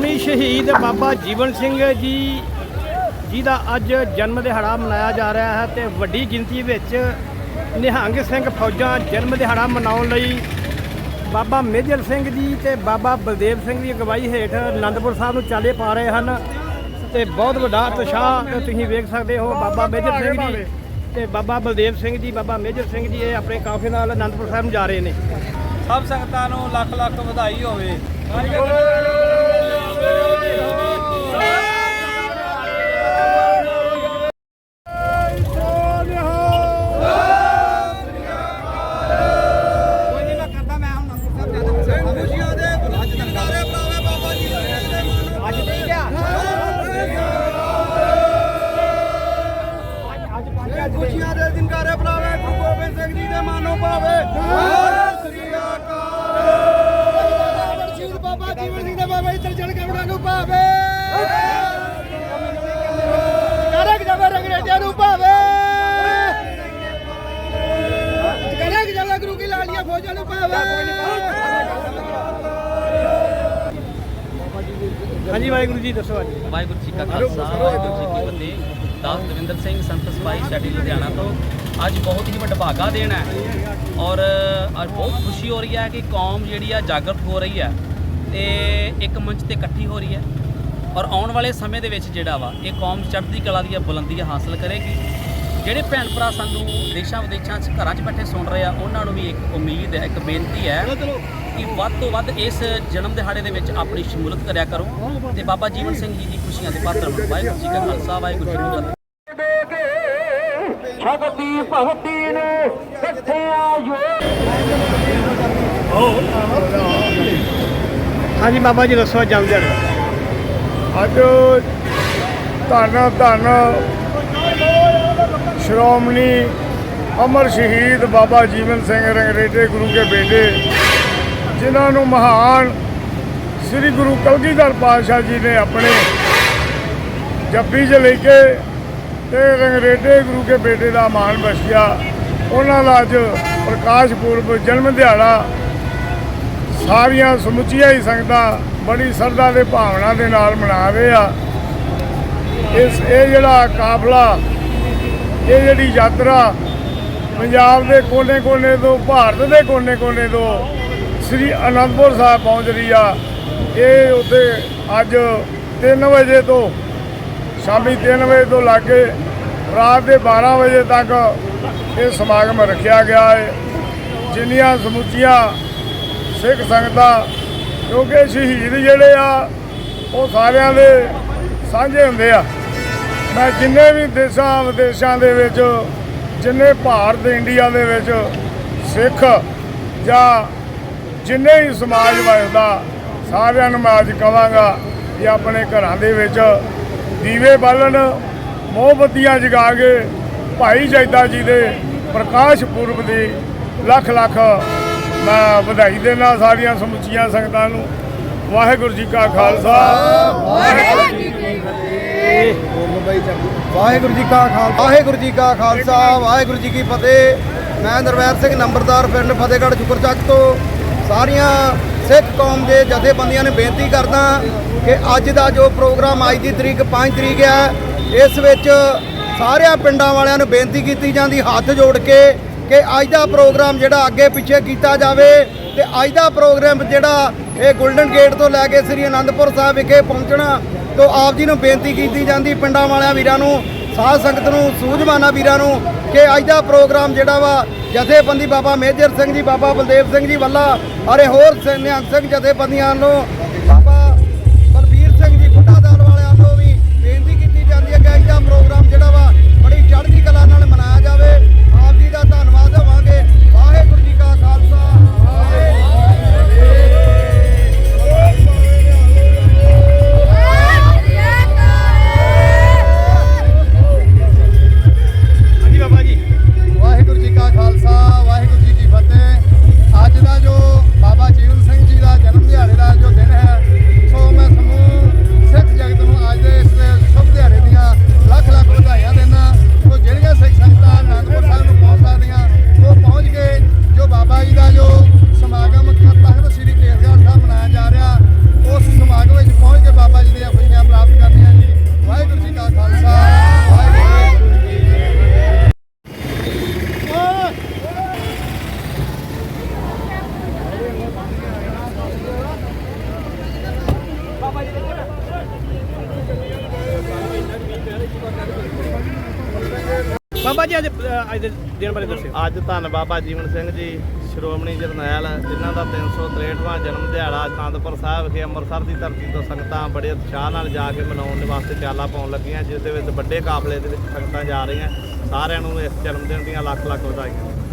ਸ਼੍ਰੋਮਣੀ ਸ਼ਹੀਦ ਬਾਬਾ ਜੀਵਨ ਸਿੰਘ ਜੀ ਜੀ ਦਾ ਅੱਜ ਜਨਮ ਦਿਹਾੜਾ ਮਨਾਇਆ ਜਾ ਰਿਹਾ ਹੈ ਤੇ ਵੱਡੀ ਗਿਣਤੀ ਵਿੱਚ ਨਿਹੰਗ ਸਿੰਘ ਫੌਜਾਂ ਜਨਮ ਦਿਹਾੜਾ ਮਨਾਉਣ ਲਈ ਬਾਬਾ ਮੇਜਰ ਸਿੰਘ ਜੀ ਤੇ ਬਾਬਾ ਬਲਦੇਵ ਸਿੰਘ ਦੀ ਅਗਵਾਈ ਹੇਠ ਅਨੰਦਪੁਰ ਸਾਹਿਬ ਨੂੰ ਚਾਲੇ ਪਾ ਰਹੇ ਹਨ ਤੇ ਬਹੁਤ ਵੱਡਾ ਉਤਸ਼ਾਹ ਤੁਸੀਂ ਵੇਖ ਸਕਦੇ ਹੋ ਬਾਬਾ ਮੇਜਰ ਸਿੰਘ ਜੀ ਤੇ ਬਾਬਾ ਬਲਦੇਵ ਸਿੰਘ ਜੀ, ਬਾਬਾ ਮੇਜਰ ਸਿੰਘ ਜੀ ਇਹ ਆਪਣੇ ਕਾਫੀ ਨਾਲ ਅਨੰਦਪੁਰ ਸਾਹਿਬ ਨੂੰ ਜਾ ਰਹੇ ਨੇ। ਸਭ ਸੰਗਤਾਂ ਨੂੰ ਲੱਖ ਲੱਖ ਵਧਾਈ ਹੋਵੇ। ਖੁਸ਼ੀਆਂ ਰੰਗਰੇਟਿਆਂ ਨੂੰ ਪਾਵੇ ਕਰਕ ਜਾਵੇ ਗੁਰੂ ਕੀ ਲਾਲੀਆਂ ਫੌਜਾਂ ਨੂੰ ਪਾਵੇ ਹਾਂਜੀ ਵਾਹਿਗੁਰੂ ਜੀ ਦੱਸੋ ਅੱਜ। ਵਾਹਿਗੁਰੂ ਜੀ ਕਾ ਖਾਲਸਾ ਵਾਹਿਗੁਰੂ ਜੀ ਕੀ ਫਤਿਹ। ਦਾਸ ਦਵਿੰਦਰ ਸਿੰਘ ਸੰਤ ਸਪਾਈ ਸ਼ੈਡੀ ਲੁਧਿਆਣਾ ਤੋਂ। ਅੱਜ ਬਹੁਤ ਹੀ ਵਡਭਾਗਾ ਦਿਨ ਹੈ। ਔਰ ਅੱਜ ਬਹੁਤ ਖੁਸ਼ੀ ਹੋ ਰਹੀ ਹੈ ਕਿ ਕੌਮ ਜਿਹੜੀ ਆ ਜਾਗਰਤ ਹੋ ਰਹੀ ਹੈ। ਤੇ ਇੱਕ ਮੰਚ ਤੇ ਇਕੱਠੀ ਹੋ ਰਹੀ ਹੈ। ਔਰ ਆਉਣ ਵਾਲੇ ਸਮੇਂ ਦੇ ਵਿੱਚ ਜਿਹੜਾ ਵਾ ਇਹ ਕੌਮ ਚੜ੍ਹਦੀ ਕਲਾ ਦੀਆਂ ਬੁਲੰਦੀਆਂ ਹਾਸਲ ਕਰੇਗੀ। ਜਿਹੜੇ ਭੈਣ ਭਰਾ ਸਾਨੂੰ ਦੇਸ਼ਾਂ ਵਿਦੇਸ਼ਾਂ 'ਚ ਘਰਾਂ 'ਚ ਬੈਠੇ ਸੁਣ ਰਹੇ ਆ ਉਹਨਾਂ ਨੂੰ ਵੀ ਇੱਕ ਉਮੀਦ ਹੈ ਇੱਕ ਬੇਨਤੀ ਹੈ ਕਿ ਵੱਧ ਤੋਂ ਵੱਧ ਇਸ ਜਨਮ ਦਿਹਾੜੇ ਦੇ ਵਿੱਚ ਆਪਣੀ ਸ਼ਮੂਲੀਅਤ ਕਰਿਆ ਕਰੋ ਤੇ ਬਾਬਾ ਜੀਵਨ ਸਿੰਘ ਜੀ ਦੀ ਖੁਸ਼ੀਆਂ ਦੇ ਪਾਤਰ ਬਣੋ। ਵਾਹਿਗੁਰੂ ਜੀ ਕਾ ਖਾਲਸਾ ਵਾਹਿਗੁਰੂ ਜੀ ਕੀ ਫਤਿਹ। ਸ਼ਕਤੀ ਭਗਤੀ ਨੇ ਕਿੱਥੇ ਆਇਓ। ਹਾਂਜੀ ਬਾਬਾ ਜੀ ਦੱਸੋ ਜਨਮ ਦਿਹਾੜਾ। ਅੱਜ ਧੰਨ ਧੰਨ ਸ਼੍ਰੋਮਣੀ ਅਮਰ ਸ਼ਹੀਦ ਬਾਬਾ ਜੀਵਨ ਸਿੰਘ ਰੰਗਰੇਟੇ ਗੁਰੂ ਕੇ ਬੇਟੇ, ਜਿਨ੍ਹਾਂ ਨੂੰ ਮਹਾਨ ਸ੍ਰੀ ਗੁਰੂ ਕਲਗੀਧਰ ਪਾਤਸ਼ਾਹ ਜੀ ਨੇ ਆਪਣੇ ਜੱਫੀ 'ਚ ਲੈ ਕੇ ਤੇ ਰੰਗਰੇਟੇ ਗੁਰੂ ਕੇ ਬੇਟੇ ਦਾ ਮਾਣ ਬਖਸ਼ਿਆ। ਉਹਨਾਂ ਦਾ ਅੱਜ ਪ੍ਰਕਾਸ਼ ਪੁਰਬ ਜਨਮ ਦਿਹਾੜਾ ਸਾਰੀਆਂ ਸਮੁੱਚੀਆਂ ਹੀ ਸੰਗਤਾਂ ਬੜੀ ਸਰਦਾ ਦੇ ਭਾਵਨਾ ਦੇ ਨਾਲ ਮਨਾ ਰਹੇ ਆ। ਇਸ ਇਹ ਜਿਹੜਾ ਕਾਫਲਾ, ਇਹ ਜਿਹੜੀ ਯਾਤਰਾ ਪੰਜਾਬ ਦੇ ਕੋਨੇ-ਕੋਨੇ ਤੋਂ, ਭਾਰਤ ਦੇ ਕੋਨੇ-ਕੋਨੇ ਤੋਂ ਸ੍ਰੀ ਅਨੰਦਪੁਰ ਸਾਹਿਬ ਪਹੁੰਚ ਰਹੀ ਆ। ਇਹ ਉੱਥੇ ਅੱਜ 3 ਵਜੇ ਤੋਂ, ਸ਼ਾਮੀ 3 ਵਜੇ ਤੋਂ ਲੱਗ ਕੇ ਰਾਤ ਦੇ 12 ਵਜੇ ਤੱਕ ਇਹ ਸਮਾਗਮ ਰੱਖਿਆ ਗਿਆ ਹੈ। ਜਿੰਨੀਆਂ ਸਮੁੱਚੀਆਂ ਸਿੱਖ ਸੰਗਤਾਂ, ਕਿਉਂਕਿ ਸ਼ਹੀਦ ਜਿਹੜੇ ਆ, ਉਹ ਸਾਰਿਆਂ ਦੇ ਸਾਂਝੇ ਹੁੰਦੇ ਆ। ਮੈਂ ਜਿੰਨੇ ਵੀ ਦੇਸ਼ਾਂ ਵਿਦੇਸ਼ਾਂ ਦੇ ਵਿੱਚ, ਜਿੰਨੇ ਭਾਰਤ, ਇੰਡੀਆ ਦੇ ਵਿੱਚ ਸਿੱਖ ਜਾਂ ਜਿੰਨੇ ਹੀ ਸਮਾਜ ਵਸਦਾ, ਸਾਰਿਆਂ ਨੂੰ ਮੈਂ ਅੱਜ ਕਹਾਂਗਾ ਕਿ ਆਪਣੇ ਘਰਾਂ ਦੇ ਵਿੱਚ ਦੀਵੇ ਬਾਲਣ ਮੋਮਬੱਤੀਆਂ ਜਗਾ ਕੇ ਭਾਈ ਜੈਦਾ ਜੀ ਦੇ ਪ੍ਰਕਾਸ਼ ਪੁਰਬ ਦੀ ਲੱਖ ਲੱਖ ਮੈਂ ਵਧਾਈ ਦੇਣਾ ਸਾਰੀਆਂ ਸਮੁੱਚੀਆਂ ਸੰਗਤਾਂ ਨੂੰ ਵਾਹਿਗੁਰੂ ਜੀ ਕਾ ਖਾਲਸਾ। ਵਾਹਿਗੁਰੂ ਜੀ ਕੀ ਵਾਹਿਗੁਰੂ ਜੀ ਕਾ ਖਾਲਸਾ, ਵਾਹਿਗੁਰੂ ਜੀ ਕਾ ਖਾਲਸਾ, ਵਾਹਿਗੁਰੂ ਜੀ ਕੀ ਫਤਿਹ। ਮੈਂ ਨਰਵੈਰ ਸਿੰਘ ਨੰਬਰਦਾਰ ਪਿੰਡ ਫਤਿਹਗੜ੍ਹ ਸ਼ੁਕਰਚੱਕ ਤੋਂ ਸਾਰੀਆਂ ਸਿੱਖ ਕੌਮ ਦੇ ਜਥੇਬੰਦੀਆਂ ਨੇ ਬੇਨਤੀ ਕਰਦਾ ਕਿ ਅੱਜ ਦਾ ਜੋ ਪ੍ਰੋਗਰਾਮ ਅੱਜ ਦੀ ਤਰੀਕ 5 ਤਰੀਕ ਹੈ, ਇਸ ਵਿੱਚ ਸਾਰਿਆਂ ਪਿੰਡਾਂ ਵਾਲਿਆਂ ਨੂੰ ਬੇਨਤੀ ਕੀਤੀ ਜਾਂਦੀ, ਹੱਥ ਜੋੜ ਕੇ ਕਿ ਅੱਜ ਦਾ ਪ੍ਰੋਗਰਾਮ ਜਿਹੜਾ ਅੱਗੇ ਪਿੱਛੇ ਕੀਤਾ ਜਾਵੇ ਤੇ ਅੱਜ ਦਾ ਪ੍ਰੋਗਰਾਮ ਜਿਹੜਾ ਇਹ 골ਡਨ ਗੇਟ ਤੋਂ ਲੈ ਕੇ ਸ੍ਰੀ ਅਨੰਦਪੁਰ ਸਾਹਿਬ ਵਿਖੇ ਪਹੁੰਚਣਾ, ਤੋਂ ਆਪ ਜੀ ਨੂੰ ਬੇਨਤੀ ਕੀਤੀ ਜਾਂਦੀ ਪਿੰਡਾਂ ਵਾਲਿਆਂ ਵੀਰਾਂ ਨੂੰ, ਸਾਧ ਸੰਗਤ ਨੂੰ, ਸੂਝਵਾਨਾ ਵੀਰਾਂ ਨੂੰ ਕਿ ਅੱਜ ਦਾ ਪ੍ਰੋਗਰਾਮ ਜਿਹੜਾ ਵਾ ਜਥੇਬੰਦੀ ਬਾਬਾ ਮੇਜਰ ਸਿੰਘ ਜੀ, ਬਾਬਾ ਬਲਦੇਵ ਸਿੰਘ ਜੀ ਵੱਲਾ ਅਤੇ ਹੋਰ ਨਿਹੰਗ ਸਿੰਘ ਜਥੇਬੰਦੀਆਂ ਨੂੰ ਬਾਬਾ ਜੀ ਅੱਜ ਅ, ਅੱਜ ਦੇ ਦਿਨ ਬਾਰੇ ਦੱਸਿਓ। ਅੱਜ ਧੰਨ ਬਾਬਾ ਜੀਵਨ ਸਿੰਘ ਜੀ ਸ਼੍ਰੋਮਣੀ ਜਰਨੈਲ ਜਿਨ੍ਹਾਂ ਦਾ 363ਵਾਂ ਜਨਮ ਦਿਹਾੜਾ ਅਨੰਦਪੁਰ ਸਾਹਿਬ ਵਿਖੇ ਅੰਮ੍ਰਿਤਸਰ ਦੀ ਧਰਤੀ ਤੋਂ ਸੰਗਤਾਂ ਬੜੇ ਉਤਸ਼ਾਹ ਨਾਲ ਜਾ ਕੇ ਮਨਾਉਣ ਦੇ ਵਾਸਤੇ ਚਾਲਾ ਪਾਉਣ ਲੱਗੀਆਂ ਜਿਸ ਦੇ ਵਿੱਚ ਵੱਡੇ ਕਾਫਲੇ ਦੇ ਵਿੱਚ ਸੰਗਤਾਂ ਜਾ ਰਹੀਆਂ। ਸਾਰਿਆਂ ਨੂੰ ਇਸ ਜਨਮ ਦਿਨ ਦੀਆਂ ਲੱਖ ਲੱਖ ਵਧਾਈਆਂ।